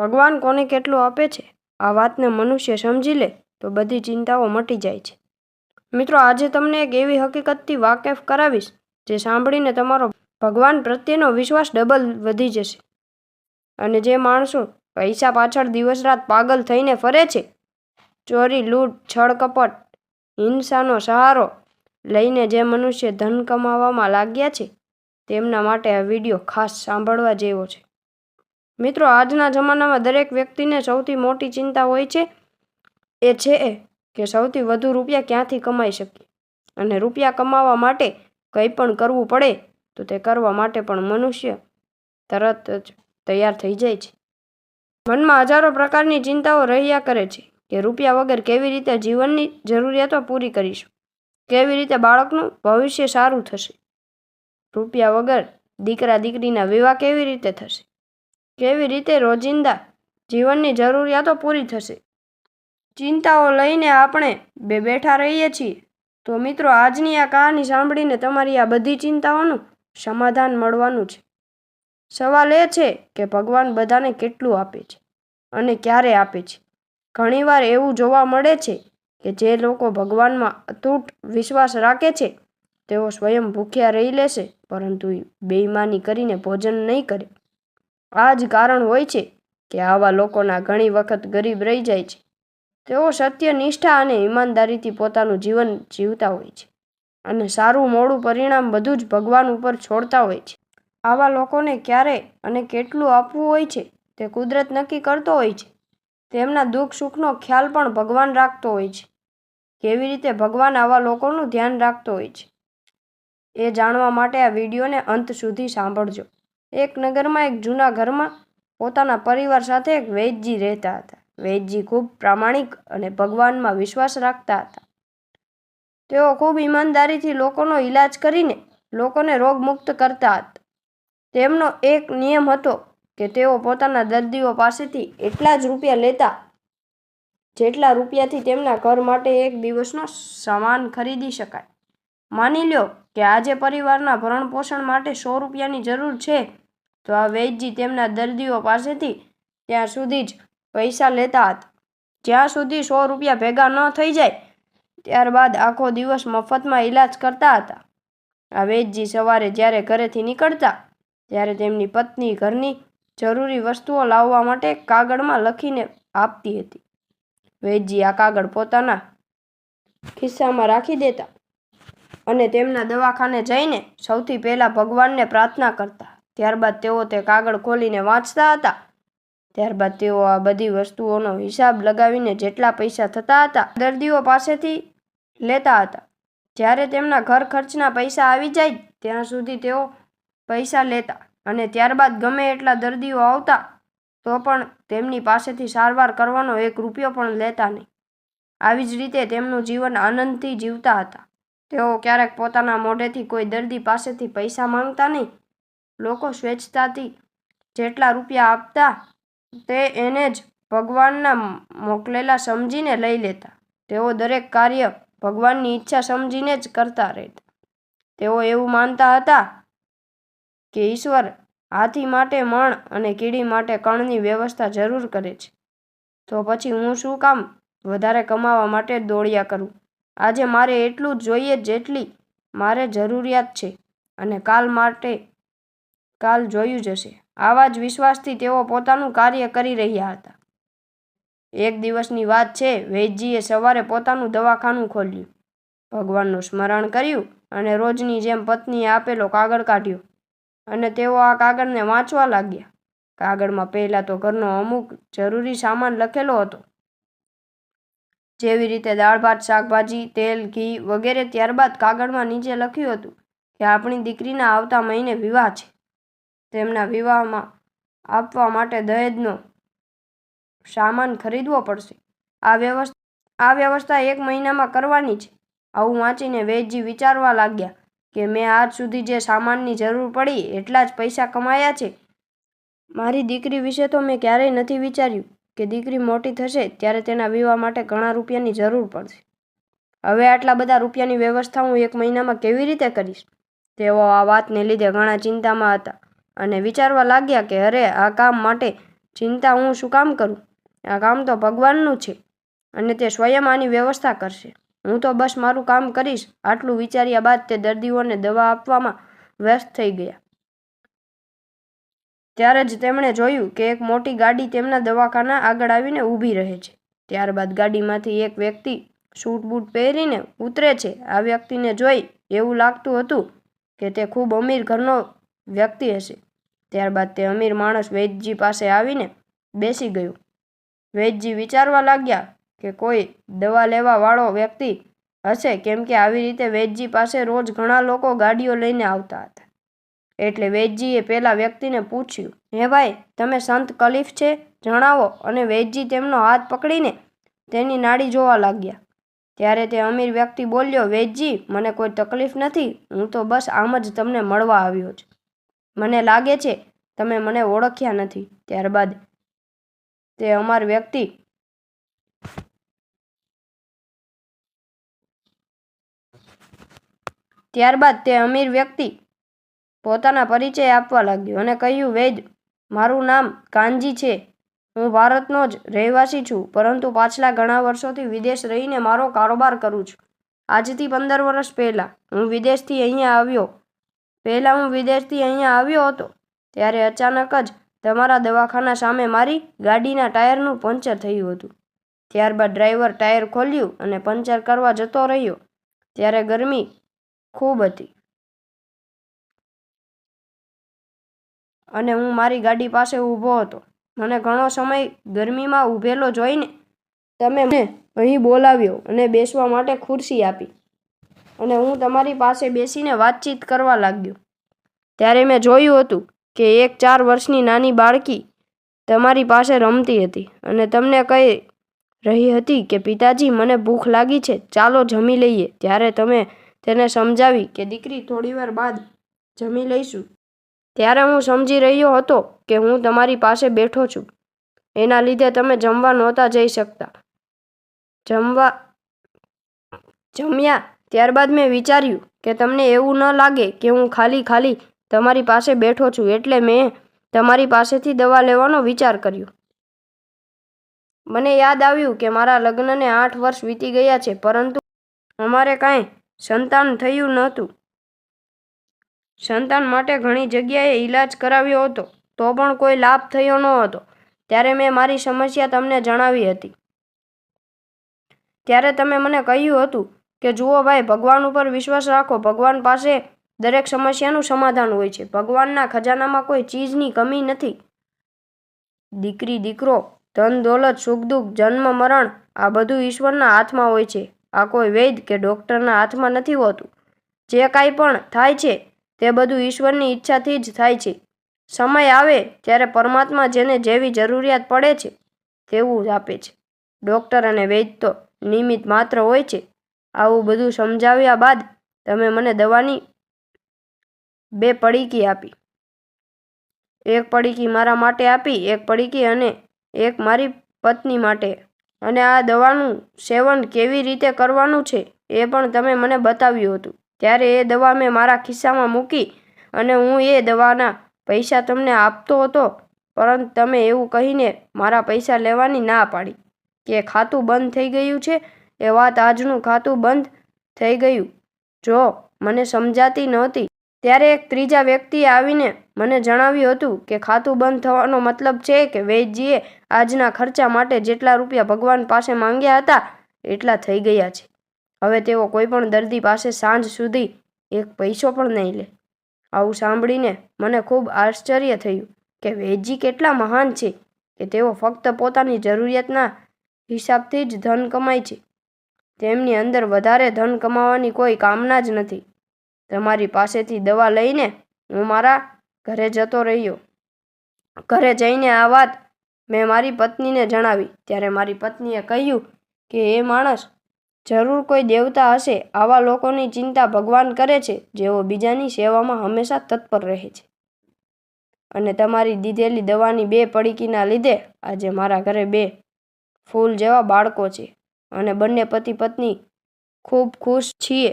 ભગવાન કોને કેટલું આપે છે? આ વાતને મનુષ્ય સમજી લે તો બધી ચિંતાઓ મટી જાય છે. મિત્રો, આજે તમને એક એવી હકીકતથી વાકેફ કરાવીશ જે સાંભળીને તમારો ભગવાન પ્રત્યેનો વિશ્વાસ ડબલ વધી જશે. અને જે માણસો પૈસા પાછળ દિવસ રાત પાગલ થઈને ફરે છે, ચોરી, લૂંટ, છળકપટ, હિંસાનો સહારો લઈને જે મનુષ્ય ધન કમાવામાં લાગ્યા છે, તેમના માટે આ વીડિયો ખાસ સાંભળવા જેવો છે. મિત્રો, આજના જમાનામાં દરેક વ્યક્તિને સૌથી મોટી ચિંતા હોય છે એ છે કે સૌથી વધુ રૂપિયા ક્યાંથી કમાઈ શકીએ? અને રૂપિયા કમાવા માટે કંઈ પણ કરવું પડે તો તે કરવા માટે પણ મનુષ્ય તરત જ તૈયાર થઈ જાય છે. મનમાં હજારો પ્રકારની ચિંતાઓ રહ્યા કરે છે કે રૂપિયા વગર કેવી રીતે જીવનની જરૂરિયાતો પૂરી કરીશું? કેવી રીતે બાળકનું ભવિષ્ય સારું થશે? રૂપિયા વગર દીકરા દીકરીના વિવાહ કેવી રીતે થશે? કેવી રીતે રોજિંદા જીવનની જરૂરિયાતો પૂરી થશે? ચિંતાઓ લઈને આપણે બે બેઠા રહીએ છીએ. તો મિત્રો, આજની આ કહાની સાંભળીને તમારી આ બધી ચિંતાઓનું સમાધાન મળવાનું છે. સવાલ એ છે કે ભગવાન બધાને કેટલું આપે છે અને ક્યારે આપે છે? ઘણીવાર એવું જોવા મળે છે કે જે લોકો ભગવાનમાં અતૂટ વિશ્વાસ રાખે છે, તેઓ સ્વયં ભૂખ્યા રહી લેશે, પરંતુ બેઈમાની કરીને ભોજન નહીં કરે. આ જ કારણ હોય છે કે આવા લોકોના ઘણી વખત ગરીબ રહી જાય છે. તેઓ સત્ય, નિષ્ઠા અને ઈમાનદારીથી પોતાનું જીવન જીવતા હોય છે અને સારું મોડું પરિણામ બધું જ ભગવાન ઉપર છોડતા હોય છે. આવા લોકોને ક્યારે અને કેટલું આપવું હોય છે તે કુદરત નક્કી કરતો હોય છે. તેમના દુઃખ, સુખનો ખ્યાલ પણ ભગવાન રાખતો હોય છે. કેવી રીતે ભગવાન આવા લોકોનું ધ્યાન રાખતો હોય છે? એ જાણવા માટે આ વિડીયોને અંત સુધી સાંભળજો. એક નગરમાં, એક જૂના ઘરમાં પોતાના પરિવાર સાથે એક વૈદજી રહેતા હતા. વૈદજી ખૂબ પ્રામાણિક અને ભગવાનમાં વિશ્વાસ રાખતા હતા. તેઓ ખૂબ ઈમાનદારીથી લોકોનો ઈલાજ કરીને લોકોને રોગમુક્ત કરતા હતા. તેમનો એક નિયમ હતો કે તેઓ પોતાના દર્દીઓ પાસેથી એટલા જ રૂપિયા લેતા જેટલા રૂપિયાથી તેમના ઘર માટે એક દિવસનો સામાન ખરીદી શકાય. માની લ્યો કે આજે પરિવારના ભરણપોષણ માટે સો રૂપિયાની જરૂર છે. તો આ વૈદજી તેમના દર્દીઓ પાસેથી ત્યાં સુધી જ પૈસા લેતા હતા. જ્યાં સુધી સો રૂપિયા ભેગા ન થઈ જાય, ત્યારબાદ આખો દિવસ મફતમાં ઈલાજ કરતા હતા. આ વૈદજી સવારે જ્યારે ઘરેથી નીકળતા, ત્યારે તેમની પત્ની ઘરની જરૂરી વસ્તુઓ લાવવા માટે કાગળમાં લખીને આપતી હતી. વૈદજી આ કાગળ પોતાના ખિસ્સામાં રાખી દેતા અને તેમના દવાખાને જઈને સૌથી પહેલાં ભગવાનને પ્રાર્થના કરતા. ત્યારબાદ તેઓ તે કાગળ ખોલીને વાંચતા હતા. ત્યારબાદ તેઓ આ બધી વસ્તુઓનો હિસાબ લગાવીને જેટલા પૈસા થતા હતા, દર્દીઓ પાસેથી લેતા હતા. જ્યારે તેમના ઘર ખર્ચના પૈસા આવી જાય, ત્યાં સુધી તેઓ પૈસા લેતા અને ત્યારબાદ ગમે એટલા દર્દીઓ આવતા, તો પણ તેમની પાસેથી સારવાર કરવાનો એક રૂપિયો પણ લેતા નહીં. આવી જ રીતે તેમનું જીવન આનંદથી જીવતા હતા. તેઓ ક્યારેક પોતાના મોઢેથી કોઈ દર્દી પાસેથી પૈસા માંગતા નહીં લોકો સ્વેચ્છતાથી જેટલા રૂપિયા આપતા તે એને જ ભગવાનના મોકલેલા સમજીને લઈ લેતા. તેઓ દરેક કાર્ય ભગવાનની ઈચ્છા સમજીને જ કરતા રહેતા. તેઓ એવું માનતા હતા કે ઈશ્વર હાથી માટે મણ અને કીડી માટે કણની વ્યવસ્થા જરૂર કરે છે. તો પછી હું શું કામ વધારે કમાવા માટે દોડ્યા કરું? આજે મારે એટલું જ જોઈએ જેટલી મારે જરૂરિયાત છે અને કાલ માટે કાલ જોયું જશે આવા જ વિશ્વાસથી તેઓ પોતાનું કાર્ય કરી રહ્યા હતા. એક દિવસની વાત છે, વૈદજીએ સવારે પોતાનું દવાખાનું ખોલ્યું. ભગવાનનું સ્મરણ કર્યું અને રોજની જેમ પત્નીએ આપેલો કાગળ કાઢ્યો અને તેઓ આ કાગળને વાંચવા લાગ્યા. કાગળમાં પહેલાં તો ઘરનો અમુક જરૂરી સામાન લખેલો હતો. જેવી રીતે દાળ ભાત, શાકભાજી, તેલ, ઘી વગેરે ત્યારબાદ કાગળમાં નીચે લખ્યું હતું કે આપણી દીકરીના આવતા મહિને વિવાહ છે. તેમના વિવાહમાં આપવા માટે દહેજનો સામાન ખરીદવો પડશે. આ વ્યવસ્થા આ વ્યવસ્થા એક મહિનામાં કરવાની છે. આવું વાંચીને વેજી વિચારવા લાગ્યા કે મેં આજ સુધી જે સામાનની જરૂર પડી એટલા જ પૈસા કમાયા છે. મારી દીકરી વિશે તો મેં ક્યારેય નથી વિચાર્યું કે દીકરી મોટી થશે ત્યારે તેના વિવાહ માટે ઘણા રૂપિયાની જરૂર પડશે. હવે આટલા બધા રૂપિયાની વ્યવસ્થા હું એક મહિનામાં કેવી રીતે કરીશ? તેઓ આ વાતને લીધે ઘણા ચિંતામાં હતા. અને વિચારવા લાગ્યા કે અરે, આ કામ માટે ચિંતા હું શું કામ કરું? આ કામ તો ભગવાનનું છે અને તે સ્વયં આની વ્યવસ્થા કરશે. હું તો બસ મારું કામ કરીશ. આટલું વિચાર્યા બાદ તે દર્દીઓને દવા આપવામાં વ્યસ્ત થઈ ગયા. ત્યારે જ તેમણે જોયું કે એક મોટી ગાડી તેમના દવાખાના આગળ આવીને ઊભી રહે છે. ત્યારબાદ ગાડીમાંથી એક વ્યક્તિ સૂટ બૂટ પહેરીને ઉતરે છે. આ વ્યક્તિને જોઈ એવું લાગતું હતું કે તે ખૂબ અમીર ઘરનો વ્યક્તિ હશે. ત્યારબાદ તે અમીર માણસ વૈદ્યજી પાસે આવીને બેસી ગયું. વૈદ્યજી વિચારવા લાગ્યા કે કોઈ દવા લેવાવાળો વ્યક્તિ હશે કેમ કે આવી રીતે વૈદ્યજી પાસે રોજ ઘણા લોકો ગાડીઓ લઈને આવતા હતા. એટલે વૈદ્યજીએ પેલા વ્યક્તિને પૂછ્યું, હે ભાઈ, તમે સંત કલીફ છે? જણાવો. અને વૈદ્યજી તેમનો હાથ પકડીને તેની નાડી જોવા લાગ્યા. ત્યારે તે અમીર વ્યક્તિ બોલ્યો વૈદ્યજી મને કોઈ તકલીફ નથી. હું તો બસ આમ જ તમને મળવા આવ્યો છું. મને લાગે છે, તમે મને ઓળખ્યા નથી. ત્યારબાદ, તે અમાર વ્યક્તિ ત્યારબાદ તે અમીર વ્યક્તિ પોતાના પરિચય આપવા લાગ્યો અને કહ્યું, વૈદ, મારું નામ કાનજી છે. હું ભારતનો જ રહેવાસી છું, પરંતુ પાછલા ઘણા વર્ષોથી વિદેશ રહીને મારો કારોબાર કરું છું. આજથી પંદર વર્ષ પહેલાં હું વિદેશથી અહીંયા આવ્યો પહેલાં હું વિદેશથી અહીંયા આવ્યો હતો, ત્યારે અચાનક જ તમારા દવાખાના સામે મારી ગાડીના ટાયરનું પંચર થયું હતું. ત્યારબાદ ડ્રાઈવર ટાયર ખોલ્યું અને પંચર કરવા જતો રહ્યો, ત્યારે ગરમી ખૂબ હતી. અને હું મારી ગાડી પાસે ઊભો હતો. મને ઘણો સમય ગરમીમાં ઊભેલો જોઈને તમે મને અહીં બોલાવ્યો અને બેસવા માટે ખુરશી આપી. અને હું તમારી પાસે બેસીને વાતચીત કરવા લાગ્યો. ત્યારે મેં જોયું હતું કે એક ચાર વર્ષની નાની બાળકી તમારી પાસે રમતી હતી અને તમને કહી રહી હતી કે, પિતાજી, મને ભૂખ લાગી છે, ચાલો જમી લઈએ. ત્યારે તમે તેને સમજાવી કે, દીકરી, થોડીવાર બાદ જમી લઈશું. ત્યારે હું સમજી રહ્યો હતો કે હું તમારી પાસે બેઠો છું. એના લીધે તમે જમવા નહોતા જઈ શકતા. જમવા, જમ્યા ત્યારબાદ મેં વિચાર્યું કે તમને એવું ન લાગે કે હું ખાલી ખાલી તમારી પાસે બેઠો છું એટલે મેં તમારી પાસેથી દવા લેવાનો વિચાર કર્યો. મને યાદ આવ્યું કે મારા લગ્નને આઠ વર્ષ વીતી ગયા છે, પરંતુ અમારે કાંઈ સંતાન થયું નહોતું. સંતાન માટે ઘણી જગ્યાએ ઈલાજ કરાવ્યો હતો, તો પણ કોઈ લાભ થયો ન હતો, ત્યારે મેં મારી સમસ્યા તમને જણાવી હતી. ત્યારે તમે મને કહ્યું હતું કે જુઓ ભાઈ, ભગવાન ઉપર વિશ્વાસ રાખો. ભગવાન પાસે દરેક સમસ્યાનું સમાધાન હોય છે. ભગવાનના ખજાનામાં કોઈ ચીજની કમી નથી. દીકરી, દીકરો, ધન, દોલત, સુખ, દુઃખ, જન્મ, મરણ, આ બધું ઈશ્વરના હાથમાં હોય છે. આ કોઈ વૈદ કે ડૉક્ટરના હાથમાં નથી હોતું. જે કાંઈ પણ થાય છે, તે બધું ઈશ્વરની ઈચ્છાથી જ થાય છે. સમય આવે ત્યારે પરમાત્મા જેને જેવી જરૂરિયાત પડે છે, તેવું જ આપે છે. ડૉક્ટર અને વૈદ તો નિયમિત માત્ર હોય છે. આવું બધું સમજાવ્યા બાદ તમે મને દવાની બે પડીકી આપી. એક પડીકી મારા માટે આપી, એક પડીકી અને એક મારી પત્ની માટે. અને આ દવાનું સેવન કેવી રીતે કરવાનું છે એ પણ તમે મને બતાવ્યું હતું. ત્યારે એ દવા મેં મારા ખિસ્સામાં મૂકી અને હું એ દવાના પૈસા તમને આપતો હતો, પરંતુ તમે એવું કહીને મારા પૈસા લેવાની ના પાડી કે ખાતું બંધ થઈ ગયું છે એ વાત આજનું ખાતું બંધ થઈ ગયું. જો મને સમજાતી નહોતી, ત્યારે એક ત્રીજા વ્યક્તિએ આવીને મને જણાવ્યું હતું કે ખાતું બંધ થવાનો મતલબ છે કે વૈદ્યજીએ આજના ખર્ચા માટે જેટલા રૂપિયા ભગવાન પાસે માંગ્યા હતા, એટલા થઈ ગયા છે. હવે તેઓ કોઈ પણ દર્દી પાસે સાંજ સુધી એક પૈસો પણ નહીં લે. આવું સાંભળીને મને ખૂબ આશ્ચર્ય થયું કે વેજી કેટલા મહાન છે કે તેઓ ફક્ત પોતાની જરૂરિયાતના હિસાબથી જ ધન કમાય છે. તેમની અંદર વધારે ધન કમાવાની કોઈ કામના જ નથી. તમારી પાસેથી દવા લઈને હું મારા ઘરે જતો રહ્યો. ઘરે જઈને આ વાત મેં મારી પત્નીને જણાવી. ત્યારે મારી પત્નીએ કહ્યું કે એ માણસ, જરૂર કોઈ દેવતા હશે, આવા લોકોની ચિંતા ભગવાન કરે છે, જેઓ બીજાની સેવામાં હંમેશા તત્પર રહે છે. અને તમારી દીધેલી દવાની બે પડીકીના લીધે આજે મારા ઘરે બે ફૂલ જેવા બાળકો છે. અને બંને પતિ પત્ની ખૂબ ખુશ છીએ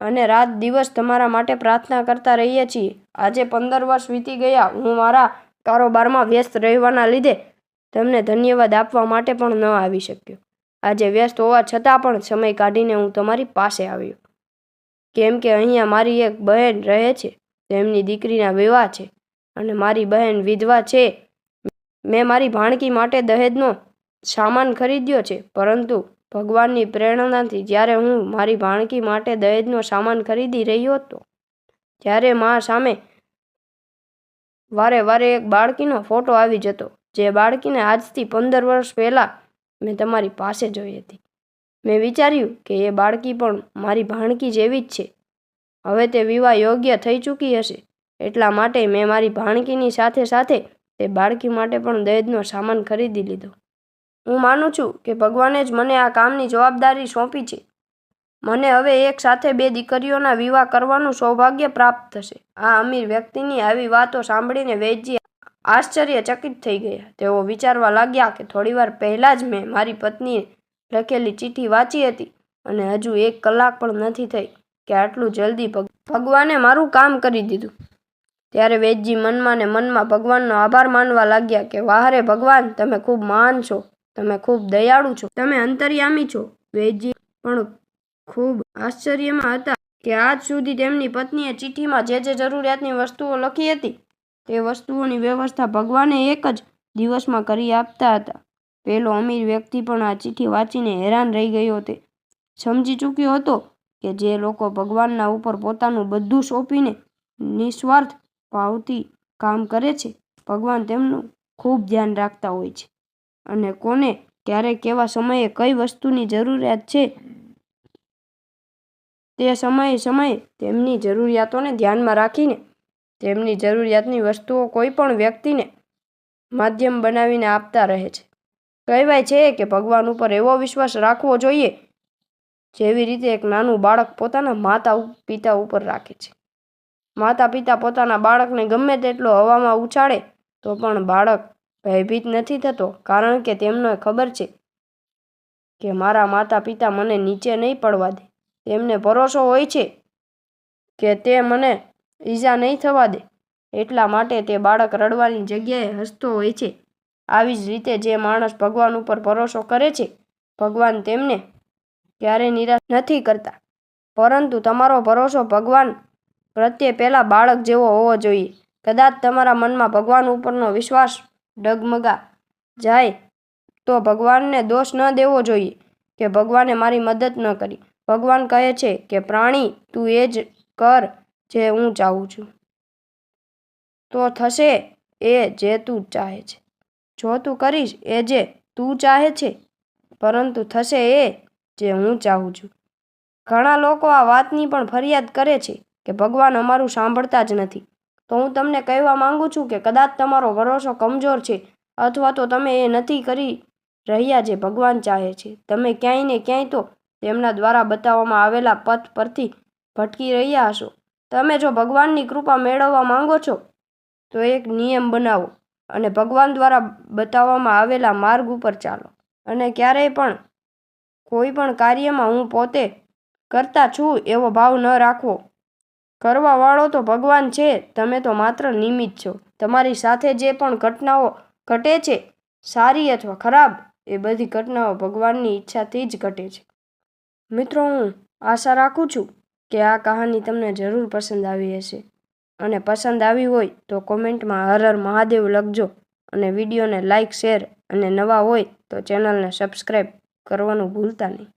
અને રાત દિવસ તમારા માટે પ્રાર્થના કરતા રહીએ છીએ. આજે પંદર વર્ષ વીતી ગયા. હું મારા કારોબારમાં વ્યસ્ત રહેવાના લીધે તમને ધન્યવાદ આપવા માટે પણ ન આવી શક્યો. આજે વ્યસ્ત હોવા છતાં પણ સમય કાઢીને હું તમારી પાસે આવ્યો. કેમ કે અહીંયા મારી એક બહેન રહે છે. તેમની દીકરીના વિવાહ છે અને મારી બહેન વિધવા છે. મેં મારી ભાણકી માટે દહેજનો સામાન ખરીદ્યો છે, પરંતુ ભગવાનની પ્રેરણાથી જ્યારે હું મારી ભાણકી માટે દહેજનો સામાન ખરીદી રહ્યો હતો ત્યારે મા સામે વારે વારે એક બાળકીનો ફોટો આવી જતો, જે બાળકીને આજથી પંદર વર્ષ પહેલાં મેં તમારી પાસે જોઈ હતી. મેં વિચાર્યું કે એ બાળકી પણ મારી ભાણકી જેવી જ છે. હવે તે વિવાહ યોગ્ય થઈ ચૂકી હશે, એટલા માટે મેં મારી ભાણકીની સાથે સાથે તે બાળકી માટે પણ દહેજનો સામાન ખરીદી લીધો. હું માનું છું કે ભગવાને જ મને આ કામની જવાબદારી સોંપી છે. મને હવે એક સાથે બે દીકરીઓના વિવાહ કરવાનું સૌભાગ્ય પ્રાપ્ત થશે. આ અમીર વ્યક્તિની આવી વાતો સાંભળીને વૈદ્યજી આશ્ચર્યચકિત થઈ ગયા. તેઓ વિચારવા લાગ્યા કે થોડીવાર પહેલાં જ મેં મારી પત્નીએ લખેલી ચિઠ્ઠી વાંચી હતી અને હજુ એક કલાક પણ નથી થઈ કે આટલું જલ્દી ભગ- ભગવાને મારું કામ કરી દીધું. ત્યારે વેદજી મનમાં ને મનમાં ભગવાનનો આભાર માનવા લાગ્યા કે વાહરે ભગવાન તમે ખૂબ મહાન છો. તમે ખૂબ દયાળુ છો. તમે અંતર્યામી છો. વૈદ્યજી પણ ખૂબ આશ્ચર્યમાં હતા કે આજ સુધી તેમની પત્નીએ ચિઠ્ઠીમાં જે જે જરૂરિયાતની વસ્તુઓ લખી હતી તે વસ્તુઓની વ્યવસ્થા ભગવાને એક જ દિવસમાં કરી આપતા હતા. પેલો અમીર વ્યક્તિ પણ આ ચિઠ્ઠી વાંચીને હેરાન રહી ગયો તે. સમજી ચૂક્યો હતો કે જે લોકો ભગવાનના ઉપર પોતાનું બધું સોંપીને નિસ્વાર્થ ભાવથી કામ કરે છે, ભગવાન તેમનું ખૂબ ધ્યાન રાખતા હોય છે. અને કોને, ક્યારે કેવા સમયે કઈ વસ્તુની જરૂરિયાત છે? તે સમયે સમયે તેમની જરૂરિયાતોને ધ્યાનમાં રાખીને, તેમની જરૂરિયાતની વસ્તુઓ કોઈ પણ વ્યક્તિને માધ્યમ બનાવીને આપતા રહે છે. કહેવાય છે કે ભગવાન ઉપર એવો વિશ્વાસ રાખવો જોઈએ, જેવી રીતે એક નાનું બાળક પોતાના માતા પિતા ઉપર રાખે છે. માતા પિતા પોતાના બાળકને ગમે તેટલો હવામાં ઉછાળે, તો પણ બાળક ભયભીત નથી થતો, કારણ કે તેમને ખબર છે કે મારા માતા પિતા મને નીચે નહીં પડવા દે. તેમને ભરોસો હોય છે કે તે મને ઈજા નહીં થવા દે. એટલા માટે તે બાળક રડવાની જગ્યાએ હસતો હોય છે. આવી જ રીતે જે માણસ ભગવાન ઉપર ભરોસો કરે છે, ભગવાન તેમને ક્યારેય નિરાશ નથી કરતા. પરંતુ તમારો ભરોસો ભગવાન પ્રત્યે પહેલાં બાળક જેવો હોવો જોઈએ. કદાચ તમારા મનમાં ભગવાન ઉપરનો વિશ્વાસ ડગમગા. જાય. તો ભગવાનને દોષ ન દેવો જોઈએ કે ભગવાને મારી મદદ ન કરી. ભગવાન કહે છે કે, પ્રાણી, તું એ જ કર જે હું ચાહું છું. તો થશે એ જે તું ચાહે છે. જો તું કરીશ એ જે તું ચાહે છે, પરંતુ થશે એ જે હું ચાહું છું. ઘણા લોકો આ વાતની પણ ફરિયાદ કરે છે કે ભગવાન અમારું સાંભળતા જ નથી. તો હું તમને કહેવા માંગુ છું કે કદાચ તમારો ભરોસો કમજોર છે અથવા તો તમે એ નથી કરી રહ્યા જે ભગવાન ચાહે છે. તમે ક્યાંય ને ક્યાંય તો તેમના દ્વારા બતાવવામાં આવેલા પથ પરથી ભટકી રહ્યા હશો. તમે જો ભગવાનની કૃપા મેળવવા માંગો છો, તો એક નિયમ બનાવો અને ભગવાન દ્વારા બતાવવામાં આવેલા માર્ગ ઉપર ચાલો. અને ક્યારેય પણ, કોઈ પણ કાર્યમાં હું પોતે કરતા છું એવો ભાવ ન રાખવો. કરવા વાળો તો ભગવાન છે, તમે તો માત્ર નિમિત્ત છો. તમારી સાથે જે પણ ઘટનાઓ ઘટે છે, સારી અથવા ખરાબ, એ બધી ઘટનાઓ ભગવાનની ઈચ્છાથી જ ઘટે છે. મિત્રો, હું આશા રાખું છું કે આ કહાની તમને જરૂર પસંદ આવી હશે. અને પસંદ આવી હોય તો કોમેન્ટમાં હર હર મહાદેવ લખજો અને વિડીયોને લાઇક શેર અને નવા હોય તો ચેનલને સબસ્ક્રાઈબ કરવાનું ભૂલતા નહીં.